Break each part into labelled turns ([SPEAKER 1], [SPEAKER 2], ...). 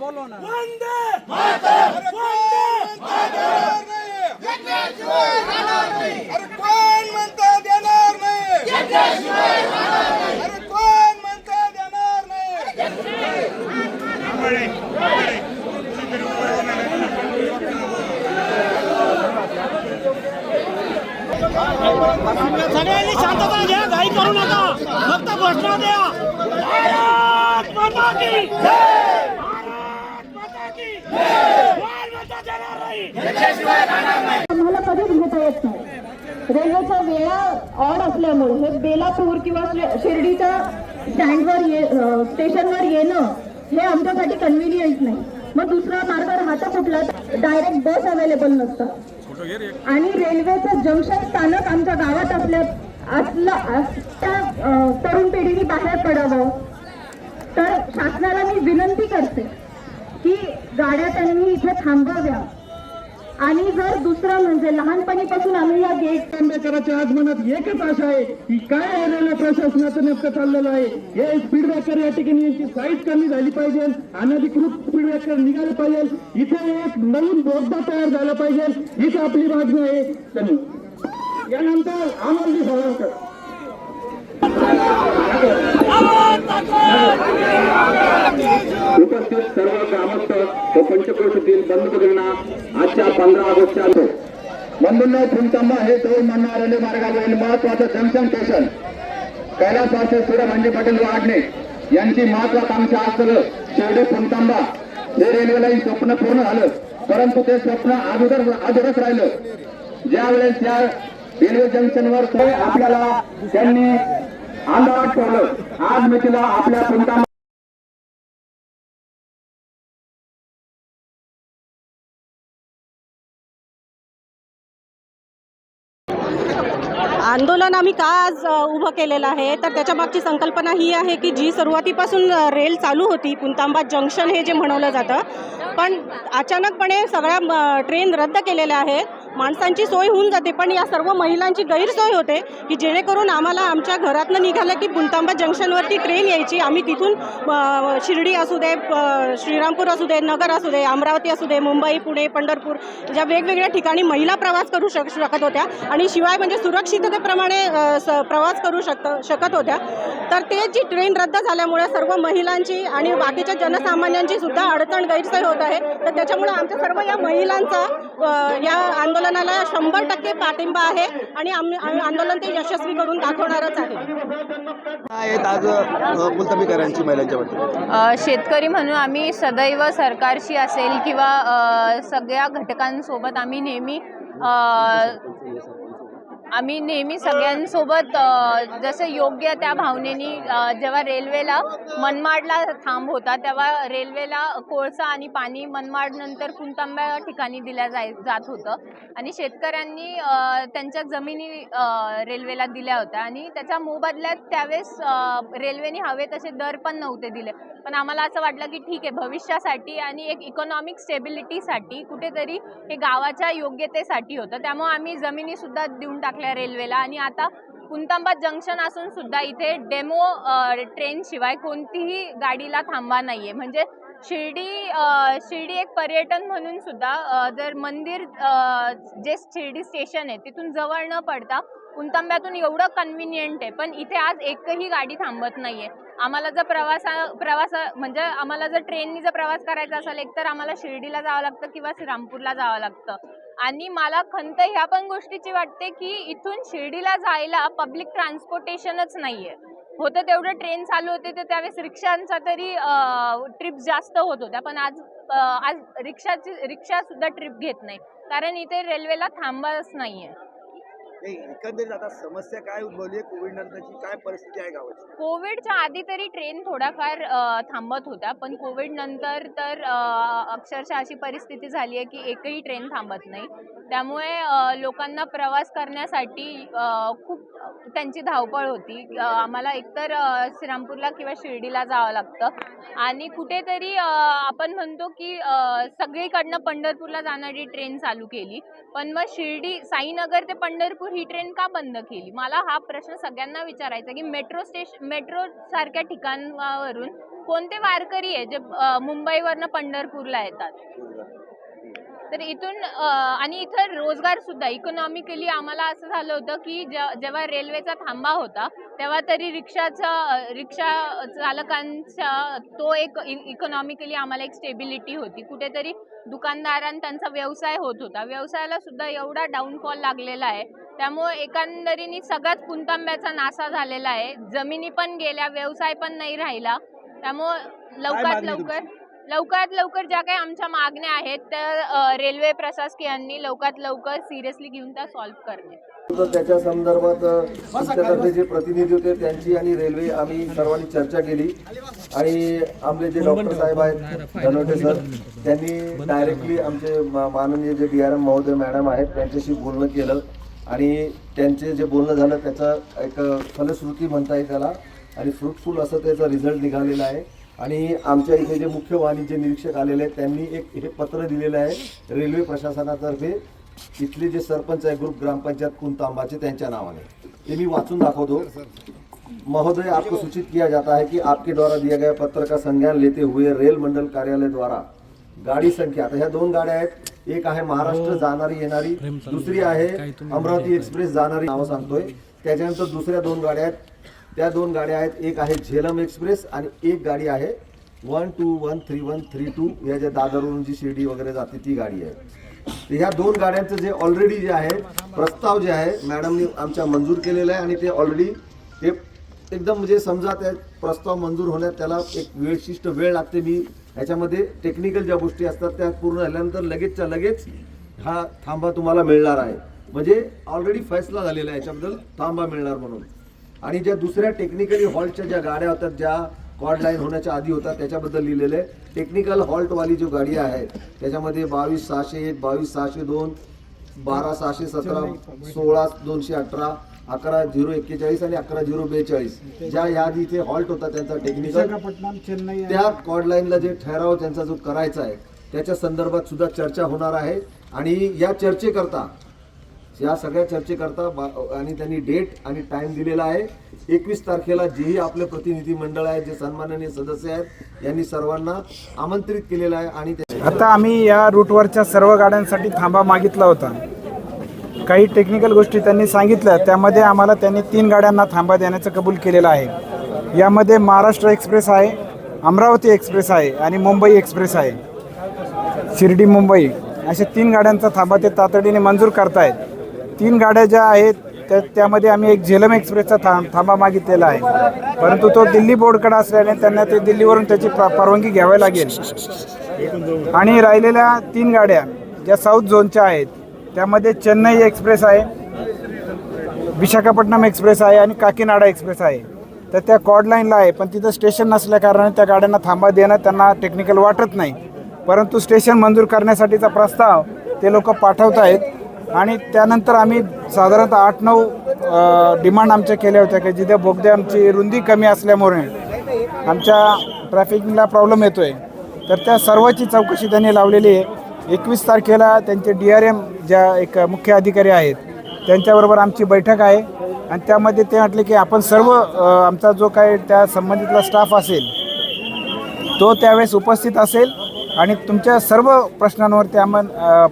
[SPEAKER 1] बोलो ना।
[SPEAKER 2] वंदे मातरम! वंदे मातरम! अरे कोण म्हणता देणार नाही अरे कोण म्हणता देणार नाही
[SPEAKER 1] सगळ्यांनी शांतता घ्या घाई करू नका. फक्त घोषणा द्या. माता की जय! भारत माता की जय! मालमत्ता देणार नाही.
[SPEAKER 3] आम्हाला कधीच घेता येत नाही रेल्वेच्या वेळा ऑड असल्यामुळे हे बेलापूर किंवा शिर्डीच्या स्टँडवर ये स्टेशनवर येणं हे आमच्यासाठी कन्व्हिनियंट नाही मग दुसरा मार्ग राहता कुठला डायरेक्ट बस अवेलेबल नसतात आणि रेल्वेचं जंक्शन स्थानक आमच्या गावात असल्या असलं त्या तरुण पिढीने बाहेर पडावं तर शासनाला मी विनंती करते की गाड्या त्यांनी इथे थांबवाव्या. आणि जर दुसरं म्हणजे लहानपणीपासून आम्ही या गेट
[SPEAKER 4] आज आगमनात एकच आशा आहे की काय रेल्वे प्रशासनाचं नेमकं चाललेलं आहे? हे स्पीड ब्रेकर या ठिकाणी यांची साईज कमी झाली पाहिजे अनधिकृत स्पीड ब्रेकर निघाले पाहिजे. इथे एक नवीन बोगदा तयार झाला पाहिजे. हीच आपली मागणी आहे. धन्यवाद. यानंतर अमोलजी सावरकर उपस्थित सर्व ग्रामस्थ व पंचक्रोशीतील बंधुभगिनींना आजच्या पंधरा ऑगस्टच्या बंधूंना फुलतांबा हे जवळ मानणार रेल्वे मार्गावरील महत्वाचं जंक्शन स्टेशन कैलासवासी सूर्यभांजे पाटील व यांची महत्वाकांक्षा असलेलं शेवटी फुलतांबा हे रेल्वे लाईन स्वप्न पूर्ण झालं परंतु ते स्वप्न अगोदर अगोदरच राहिलं ज्यावेळेस या रेल्वे जंक्शनवर आपल्याला त्यांनी आंदोलन ठेवलं आज मी तिला आपल्या फुलतांबा
[SPEAKER 5] आंदोलन आम्ही का आज उभं केलेलं आहे? तर त्याच्यामागची संकल्पना ही आहे की जी सुरुवातीपासून रेल चालू होती पुंतांबा जंक्शन हे जे म्हणवलं जातं पण अचानकपणे सगळ्या ट्रेन रद्द केलेल्या आहेत. माणसांची सोय होऊन जाते पण या सर्व महिलांची गैरसोय होते की जेणेकरून आम्हाला आमच्या घरातनं निघालं की बुलतांबा जंक्शनवरती ट्रेन यायची. आम्ही तिथून शिर्डी असू दे श्रीरामपूर असू दे नगर असू दे अमरावती असू दे मुंबई पुणे पंढरपूर ज्या वेगवेगळ्या ठिकाणी महिला प्रवास करू शक शकत होत्या. आणि शिवाय म्हणजे सुरक्षिततेप्रमाणे स प्रवास करू शक शकत होत्या. तर ते जी ट्रेन रद्द झाल्यामुळे सर्व महिलांची आणि बाकीच्या जनसामान्यांची सुद्धा अडचण गैरसोय होत आहे. तर त्याच्यामुळे आमच्या सर्व या महिलांचा या आंदोलन आंदोलनाला शंभर टक्के पाठिंबा आहे आणि आम्ही आंदोलन ते यशस्वी करून दाखवणारच आहे.
[SPEAKER 6] आज मुलतबीकरांची महिलांच्या
[SPEAKER 7] शेतकरी म्हणून आम्ही सदैव सरकारशी असेल किंवा सगळ्या घटकांसोबत आम्ही नेहमी आम्ही नेहमी सगळ्यांसोबत जसं योग्य त्या भावनेनी जेव्हा रेल्वेला मनमाडला थांब होता तेव्हा रेल्वेला कोळसा आणि पाणी मनमाडनंतर कुंतांब्या ठिकाणी दिल्या जाय जात होतं. आणि शेतकऱ्यांनी त्यांच्या जमिनी रेल्वेला दिल्या होत्या. आणि त्याच्या मोबदल्यात त्यावेळेस रेल्वेने हवे तसे दर पण नव्हते दिले. पण आम्हाला असं वाटलं की ठीक आहे भविष्यासाठी आणि एक इकॉनॉमिक स्टेबिलिटीसाठी कुठेतरी हे गावाच्या योग्यतेसाठी होतं. त्यामुळे आम्ही जमिनीसुद्धा देऊन टाकल्या. रेल्वेला. आणि आता कुंतांबा जंक्शन असून सुद्धा इथे डेमो ट्रेन शिवाय कोणतीही गाडीला थांबा नाहीये. म्हणजे शिर्डी शिर्डी एक पर्यटन म्हणून सुद्धा जर मंदिर जे शिर्डी स्टेशन आहे तिथून जवळ न पडता उंतांब्यातून एवढं कन्व्हिनियंट आहे. पण इथे आज एकही गाडी थांबत नाहीये. आम्हाला जर प्रवासा प्रवास म्हणजे आम्हाला जर ट्रेननी जर प्रवास करायचा असेल एक तर आम्हाला शिर्डीला जावं लागतं किंवा श्रीरामपूरला जावं लागतं. आणि मला खंत ह्या पण गोष्टीची वाटते की इथून शिर्डीला जायला पब्लिक ट्रान्सपोर्टेशनच नाहीये. होतं तेवढं ट्रेन चालू होते तर त्यावेळेस रिक्षांचा तरी ट्रिप जास्त होत होत्या. पण आज आज रिक्षाची रिक्षा सुद्धा ट्रिप घेत नाही. कारण इथे रेल्वेला थांबाच नाहीये.
[SPEAKER 6] नाही, एकंदरीत आता समस्या काय उद्भवली आहे? कोविड नंतरची काय परिस्थिती आहे गावाची?
[SPEAKER 7] कोविडच्या आधी तरी ट्रेन थोड्याफार अ, थांबत होत्या पण कोविड नंतर तर अ, अक्षरशः अशी परिस्थिती झाली आहे की एकही ट्रेन थांबत नाही. त्यामुळे अ, लोकांना प्रवास करण्यासाठी अ, खूप त्यांची धावपळ होती. अ, आम्हाला एकतर अ, श्रीरामपूरला किंवा शिर्डीला जावं लागतं. आणि कुठेतरी अ, आपण म्हणतो की अ, सगळीकडनं पंढरपूरला जाणारी ट्रेन चालू केली. पण मग शिर्डी साईनगर ते पंढरपूर ही ट्रेन का बंद केली? मला हा प्रश्न सगळ्यांना विचारायचा की मेट्रो स्टेशन मेट्रो सारख्या ठिकाणावरून कोणते वारकरी आहे जे मुंबईवरनं पंढरपूरला येतात? तर इथून आणि इथं रोजगार सुद्धा इकॉनॉमिकली आम्हाला असं झालं होतं की जेव्हा रेल्वेचा थांबा होता तेव्हा तरी रिक्षाचा रिक्षा चालकांचा तो एक इकॉनॉमिकली आम्हाला एक स्टेबिलिटी होती. कुठेतरी दुकानदारां त्यांचा व्यवसाय होत होता. व्यवसायाला सुद्धा एवढा डाऊनफॉल लागलेला आहे. त्यामुळे एकंदरीने सगळ्यात पुंतांब्याचा नासा झालेला आहे. जमिनी पण गेल्या व्यवसाय पण नाही राहिला. त्यामुळं लवकरात लवकर लवकरात लवकर ज्या काही आमच्या मागण्या आहेत त्या रेल्वे प्रशासकीयांनी लवकरात लवकर सिरियसली घेऊन त्या सॉल्व्ह करणे.
[SPEAKER 8] तर त्याच्या संदर्भात अ, तुमच्यातर्फे जे प्रतिनिधी होते त्यांची आणि रेल्वे आम्ही सर्वांनी चर्चा केली. आणि आमचे जे डॉक्टर साहेब आहेत धनवटे सर त्यांनी डायरेक्टली आमचे माननीय जे डी आर एम महोदय मॅडम आहेत त्यांच्याशी बोलणं केलं. आणि त्यांचे जे बोलणं झालं त्याचं एक फलश्रुती म्हणता येईल त्याला. आणि फ्रुटफुल असं त्याचा रिझल्ट निघालेला आहे. आणि आमच्या इथे जे मुख्य वाणिज्य निरीक्षक आलेले आहेत त्यांनी एक हे पत्र दिलेलं आहे रेल्वे प्रशासनातर्फे. इथले जे सरपंच आहे ग्रुप ग्रामपंचायत कुंतांबाचे त्यांच्या नावाने. ते मी वाचून दाखवतो. महोदय आपको सूचित किया जाता है कि आपके द्वारा दिया गया पत्र का संज्ञान लेते हुए रेल मंडल कार्यालय द्वारा गाडी संख्या. आता ह्या दोन गाड्या आहेत. एक आहे महाराष्ट्र जाणारी येणारी. दुसरी आहे. अमरावती एक्सप्रेस जाणारी नावं सांगतोय. त्याच्यानंतर दुसऱ्या दोन गाड्या आहेत. त्या दोन गाड्या आहेत. एक आहे झेलम एक्सप्रेस आणि एक गाडी आहे one two one three one three two. या ज्या दादरवरून जी शिर्डी वगैरे जाते ती गाडी आहे. तर ह्या दोन गाड्यांचं जे ऑलरेडी जे आहे प्रस्ताव जे आहे मॅडमनी आमच्या मंजूर केलेलं आहे आणि ते ऑलरेडी ते एकदम म्हणजे समजा त्या प्रस्ताव मंजूर होण्यात त्याला एक विशिष्ट वेळ लागते. मी ह्याच्यामध्ये टेक्निकल ज्या गोष्टी असतात त्या पूर्ण झाल्यानंतर लगेचच्या लगेच हा थांबा तुम्हाला मिळणार आहे. म्हणजे ऑलरेडी फैसला झालेला आहे याच्याबद्दल थांबा मिळणार म्हणून. आणि ज्या दुसऱ्या टेक्निकली हॉल्टच्या ज्या गाड्या होतात ज्या कॉर्ड लाईन होण्याच्या आधी होतात त्याच्याबद्दल लिहिलेलं आहे. टेक्निकल हॉल्टवाली जो गाडी आहे त्याच्यामध्ये बावीस सहाशे एक बावीस सहाशे दोन बारा सहाशे सतरा सोळा दोनशे अठरा अकरा झिरो एक्केचाळीस आणि अकरा झिरो बेचाळीस. ज्या यादी इथे हॉल्ट होता त्यांचा टेक्निकल त्या कॉड लाईनला जे ठराव त्यांचा जो करायचा आहे त्याच्या संदर्भात सुद्धा चर्चा होणार आहे. आणि या चर्चेकरता या सगळ्या चर्चेकरता आणि त्यांनी डेट आणि टाइम दिलेला आहे. एकवीस तारखेला जेही आपले प्रतिनिधी मंडळ आहे जे सन्माननीय सदस्य आहेत यांनी सर्वांना आमंत्रित केलेलं आहे आणि
[SPEAKER 9] आता आम्ही या रूटवरच्या सर्व गाड्यांसाठी थांबा मागितला होता. काही टेक्निकल गोष्टी त्यांनी सांगितल्या. त्यामध्ये आम्हाला त्यांनी तीन गाड्यांना थांबा देण्याचं कबूल केलेलं आहे. यामध्ये महाराष्ट्र एक्सप्रेस आहे अमरावती एक्सप्रेस आहे आणि मुंबई एक्सप्रेस आहे. शिर्डी मुंबई अशा तीन गाड्यांचा थांबा ते तातडीने मंजूर करतायत. तीन गाड्या ज्या आहेत त्या त्यामध्ये आम्ही एक झेलम एक्सप्रेसचा था थांबा मागितलेला आहे. परंतु तो दिल्ली बोर्डकडे असल्याने त्यांना ते दिल्लीवरून त्याची परवानगी घ्यावी लागेल. आणि राहिलेल्या तीन गाड्या ज्या साऊथ झोनच्या आहेत त्यामध्ये चेन्नई एक्सप्रेस आहे विशाखापट्टणम एक्सप्रेस आहे आणि काकीनाडा एक्सप्रेस आहे. तर त्या कॉड लाईनला आहे पण तिथं स्टेशन नसल्याकारणाने त्या गाड्यांना थांबा देणं त्यांना टेक्निकल वाटत नाही. परंतु स्टेशन मंजूर करण्यासाठीचा प्रस्ताव ते लोक पाठवत आहेत. आणि त्यानंतर आम्ही साधारणतः आठ नऊ डिमांड आमच्या केल्या होत्या की जिथे बोगदे आमची रुंदी कमी असल्यामुळे आमच्या ट्रॅफिकला प्रॉब्लेम येतो आहे तर त्या सर्वाची चौकशी त्यांनी लावलेली आहे. एकवीस तारखेला त्यांचे डी आर एम ज्या एक मुख्य अधिकारी आहेत त्यांच्याबरोबर आमची बैठक आहे. आणि त्यामध्ये ते म्हटले की आपण सर्व आमचा जो काही त्या संबंधितला स्टाफ असेल तो त्यावेळेस उपस्थित असेल आणि तुमच्या सर्व प्रश्नांवरती आपण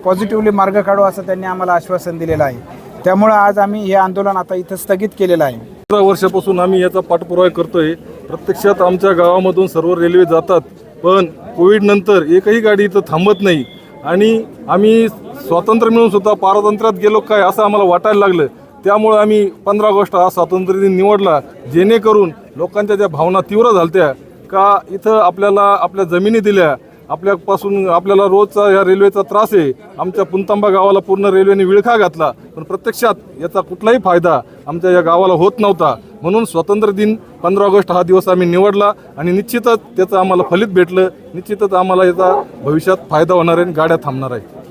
[SPEAKER 9] पॉझिटिव्हली मार्ग काढू असं त्यांनी आम्हाला आश्वासन दिलेलं आहे. त्यामुळं आज आम्ही हे आंदोलन आता इथं स्थगित केलेलं आहे.
[SPEAKER 10] पंधरा वर्षापासून आम्ही याचा पाठपुरावा करतोय. प्रत्यक्षात आमच्या गावामधून सर्व रेल्वे जातात पण कोविडनंतर एकही गाडी इथं थांबत नाही. आणि आम्ही स्वातंत्र्य मिळून सुद्धा पारतंत्र्यात गेलो काय असं आम्हाला वाटायला लागलं. त्यामुळे आम्ही पंधरा ऑगस्ट हा स्वातंत्र्य दिन निवडला. जेणेकरून लोकांच्या ज्या भावना तीव्र झालत्या का इथं आपल्याला आपल्या जमिनी दिल्या आपल्यापासून आपल्याला रोजचा या रेल्वेचा त्रास आहे आमच्या पुंतांबा गावाला पूर्ण रेल्वेने विळखा घातला पण प्रत्यक्षात याचा कुठलाही फायदा आमच्या या गावाला होत नव्हता. म्हणून स्वातंत्र्य दिन पंधरा ऑगस्ट हा दिवस आम्ही निवडला आणि निश्चितच त्याचं आम्हाला फलित भेटलं. निश्चितच आम्हाला याचा भविष्यात फायदा होणार आहे आणि गाड्या थांबणार आहे